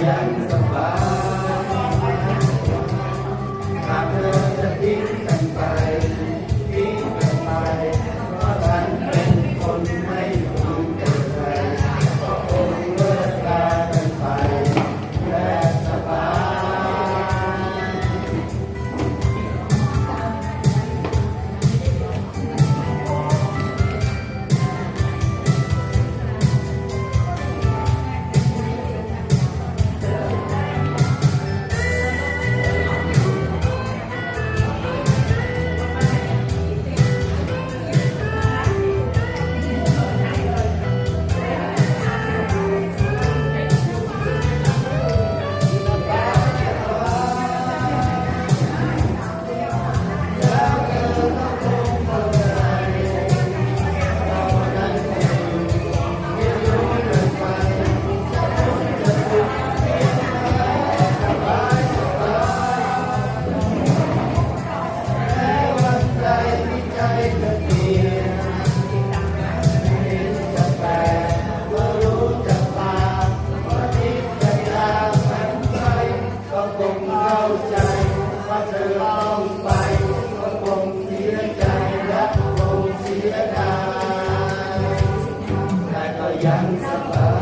yeah. ไปก็คงเสียใจและคงเสียดาแต่ก็ยังสบาย